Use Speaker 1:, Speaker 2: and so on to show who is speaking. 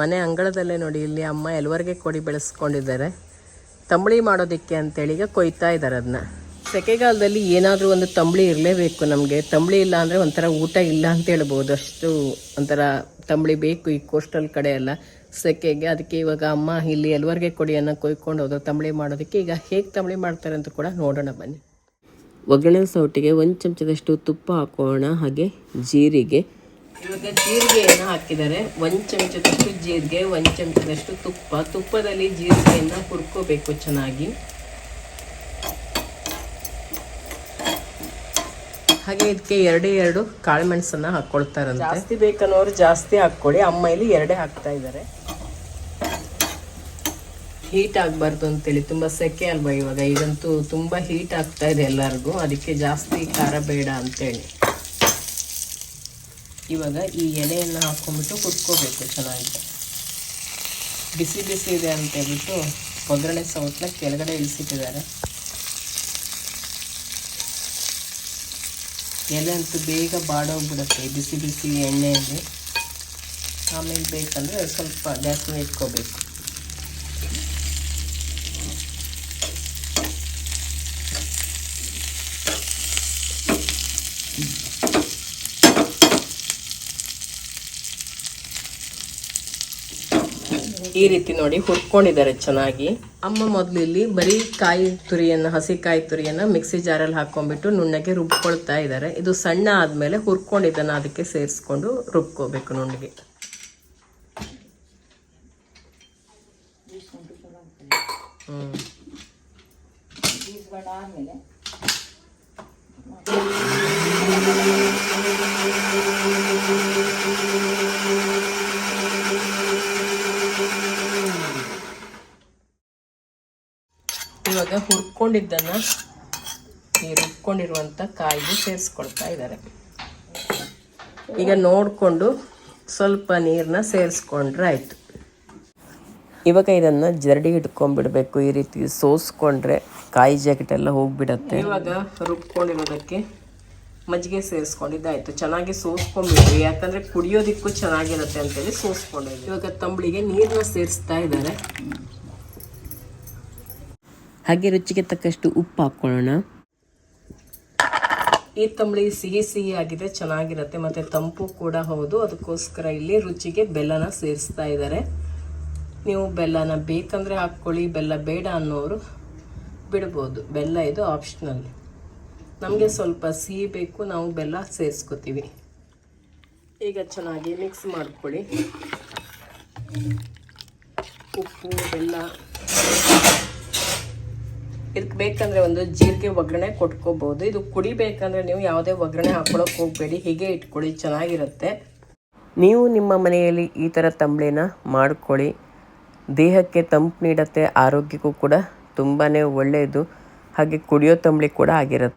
Speaker 1: ಮನೆ ಅಂಗಳದಲ್ಲೇ ನೋಡಿ, ಇಲ್ಲಿ ಅಮ್ಮ ಎಲ್ವರ್ಗೆ ಕೊಡಿ ಬೆಳೆಸ್ಕೊಂಡಿದ್ದಾರೆ. ತಂಬಳಿ ಮಾಡೋದಕ್ಕೆ ಅಂತೇಳಿ ಈಗ ಕೊಯ್ತಾ ಇದ್ದಾರೆ ಅದನ್ನ ಸೆಕೆಗಾಲದಲ್ಲಿ ಏನಾದರೂ ಒಂದು ತಂಬಳಿ ಇರಲೇಬೇಕು ನಮಗೆ. ತಂಬಳಿ ಇಲ್ಲ ಅಂದರೆ ಒಂಥರ ಊಟ ಇಲ್ಲ ಅಂತ ಹೇಳ್ಬೋದು. ಅಷ್ಟು ಒಂಥರ ತಂಬಳಿ ಬೇಕು ಈ ಕೋಸ್ಟಲ್ ಕಡೆ ಎಲ್ಲ ಸೆಕೆಗೆ. ಅದಕ್ಕೆ ಇವಾಗ ಅಮ್ಮ ಇಲ್ಲಿ ಎಲ್ವರೆಗೆ ಕೊಡಿಯನ್ನು ಕೊಯ್ಕೊಂಡು ಹೋದ್ರು. ತಂಬಳಿ ಮಾಡೋದಕ್ಕೆ ಈಗ ಹೇಗೆ ತಂಬಳಿ ಮಾಡ್ತಾರೆ ಅಂತ ಕೂಡ ನೋಡೋಣ ಬನ್ನಿ. ಒಗ್ಗರಣೆ ಸೌಟಿಗೆ ಒಂದು ಚಮಚದಷ್ಟು ತುಪ್ಪ ಹಾಕೋಣ. ಹಾಗೆ ಜೀರಿಗೆ. ಇವಾಗ ಜೀರಿಗೆಯನ್ನು ಹಾಕಿದ್ದಾರೆ. ಒಂದು ಚಮಚದಷ್ಟು ಜೀರಿಗೆ ಒಂದು ಚಮಚದಷ್ಟು ತುಪ್ಪ. ತುಪ್ಪದಲ್ಲಿ ಜೀರಿಗೆಯನ್ನು ಹುರ್ಕೋಬೇಕು ಚೆನ್ನಾಗಿ. ಹಾಗೆ ಇದಕ್ಕೆ ಎರಡೇ ಎರಡು ಕಾಳುಮೆಣಸನ್ನ ಹಾಕ್ಕೊಳ್ತಾರೆ ಜಾಸ್ತಿ ಬೇಕನ್ನೋರು ಜಾಸ್ತಿ ಹಾಕ್ಕೊಳ್ಳಿ ಅಮ್ಮ ಇಲ್ಲಿ ಎರಡೇ ಹಾಕ್ತಾ ಇದ್ದಾರೆ. ಹೀಟ್ ಆಗಬಾರ್ದು ಅಂತೇಳಿ ತುಂಬ ಸೆಕೆ ಅಲ್ವಾ ಇವಾಗ? ಈಗಂತೂ ತುಂಬ ಹೀಟ್ ಆಗ್ತಾ ಇದೆ ಎಲ್ಲರಿಗೂ. ಅದಕ್ಕೆ ಜಾಸ್ತಿ ಖಾರ ಬೇಡ ಅಂತೇಳಿ. ಇವಾಗ ಈ ಎಲೆಯನ್ನು ಹಾಕ್ಕೊಂಬಿಟ್ಟು ಕುಟ್ಕೋಬೇಕು, ಚೆನ್ನಾಗಿ. ಬಿಸಿ ಬಿಸಿ ಇದೆ ಅಂತ ಹೇಳ್ಬಿಟ್ಟು ಒಗ್ಗರಣೆ ಸೌಟ್ನ ಕೆಳಗಡೆ ಇಳಿಸಿಟ್ಟಿದ್ದಾರೆ. ಎಲೆ ಅಂತೂ ಬೇಗ ಬಾಡೋಗ್ಬಿಡುತ್ತೆ ಬಿಸಿ ಬಿಸಿ ಎಣ್ಣೆಯಲ್ಲಿ. ಆಮೇಲೆ ಬೇಕಂದರೆ ಸ್ವಲ್ಪ ಮೇಲೆ ಇಟ್ಕೋಬೇಕು. ಈ ರೀತಿ ನೋಡಿ ಹುರ್ಕೊಂಡಿದ್ದಾರೆ ಚೆನ್ನಾಗಿ. ಅಮ್ಮ ಮೊದಲು ಇಲ್ಲಿ ಬರೀ ಕಾಯಿ ತುರಿಯನ್ನ ಹಸಿ ಕಾಯಿ ತುರಿಯನ್ನ ಮಿಕ್ಸಿ ಜಾರಲ್ಲಿ ಹಾಕೊಂಡ್ಬಿಟ್ಟು ನುಣ್ಣಗೆ ರುಬ್ಕೊಳ್ತಾ ಇದ್ದಾರೆ. ಇದು ಸಣ್ಣ ಆದ್ಮೇಲೆ ಹುರ್ಕೊಂಡಿದ್ದಾನ ಅದಕ್ಕೆ ಸೇರಿಸ್ಕೊಂಡು ರುಬ್ಕೋಬೇಕು ನುಣ್ಣಗೆ. ಹ್ಮ್. ಇವಾಗ ಹುರ್ಕೊಂಡಿದ್ದನ್ನು ಈ ರುಬ್ಕೊಂಡಿರುವಂಥ ಕಾಯಿಗೆ ಸೇರಿಸ್ಕೊಳ್ತಾ ಇದ್ದಾರೆ. ಈಗ ನೋಡಿಕೊಂಡು ಸ್ವಲ್ಪ ನೀರನ್ನ ಸೇರಿಸ್ಕೊಂಡ್ರೆ ಆಯಿತು. ಇವಾಗ ಇದನ್ನ ಜರಡಿ ಇಟ್ಕೊಂಡ್ಬಿಡ್ಬೇಕು ಈ ರೀತಿ ಸೋಸ್ಕೊಂಡ್ರೆ ಕಾಯಿ ಜಾಕೆಟ್ ಎಲ್ಲ ಹೋಗ್ಬಿಡತ್ತೆ. ಇವಾಗ ರುಬ್ಕೊಂಡಿರೋದಕ್ಕೆ ಮಜ್ಜಿಗೆ ಸೇರಿಸ್ಕೊಂಡಿದ್ದಾಯಿತು. ಚೆನ್ನಾಗಿ ಸೋಸ್ಕೊಂಡ್ಬಿಟ್ಟು ಯಾಕಂದ್ರೆ ಕುಡಿಯೋದಕ್ಕೂ ಚೆನ್ನಾಗಿರುತ್ತೆ ಅಂತೇಳಿ ಸೋಸ್ಕೊಂಡಿದ್ವಿ ಇವಾಗ ತಂಬಳಿಗೆ ನೀರನ್ನ ಸೇರಿಸ್ತಾ ಇದ್ದಾರೆ. ಹಾಗೆ ರುಚಿಗೆ ತಕ್ಕಷ್ಟು ಉಪ್ಪು ಹಾಕ್ಕೊಳ್ಳೋಣ. ಈ ತಂಬಳಿ ಸಿಹಿ ಸಿಹಿ ಆಗಿದೆ, ಚೆನ್ನಾಗಿರುತ್ತೆ. ಮತ್ತೆ ತಂಪು ಕೂಡ ಹೌದು. ಅದಕ್ಕೋಸ್ಕರ ಇಲ್ಲಿ ರುಚಿಗೆ ಬೆಲ್ಲನ ಸೇರಿಸ್ತಾ ಇದ್ದಾರೆ. ನೀವು ಬೆಲ್ಲನ ಬೇಕಂದ್ರೆ ಹಾಕ್ಕೊಳ್ಳಿ, ಬೆಲ್ಲ ಬೇಡ ಅನ್ನೋರು ಬಿಡ್ಬೋದು. ಬೆಲ್ಲ ಇದು ಆಪ್ಷನಲ್ ನಮಗೆ ಸ್ವಲ್ಪ ಸಿಹಿ ಬೇಕು, ನಾವು ಬೆಲ್ಲ ಸೇರಿಸ್ಕೋತೀವಿ. ಈಗ ಚೆನ್ನಾಗಿ ಮಿಕ್ಸ್ ಮಾಡ್ಕೊಳ್ಳಿ. ಉಪ್ಪು, ಬೆಲ್ಲ. ಇದಕ್ಕೆ ಬೇಕಂದ್ರೆ ಒಂದು ಜೀರಿಗೆ ಒಗ್ಗರಣೆ ಕೊಟ್ಕೋಬಹುದು ಇದು ಕುಡಿಬೇಕಂದ್ರೆ ನೀವು ಯಾವುದೇ ಒಗ್ಗರಣೆ ಹಾಕ್ಕೊಳಕ್ಕೆ ಹೋಗಬೇಡಿ. ಹೀಗೆ ಇಟ್ಕೊಳ್ಳಿ, ಚೆನ್ನಾಗಿರುತ್ತೆ. ನೀವು ನಿಮ್ಮ ಮನೆಯಲ್ಲಿ ಈ ಥರ ತಂಬಳಿನ ಮಾಡ್ಕೊಳ್ಳಿ. ದೇಹಕ್ಕೆ ತಂಪು ನೀಡುತ್ತೆ, ಆರೋಗ್ಯಕ್ಕೂ ಕೂಡ ತುಂಬಾ ಒಳ್ಳೆಯದು ಹಾಗೆ ಕುಡಿಯೋ ತಂಬಳಿ ಕೂಡ ಆಗಿರುತ್ತೆ.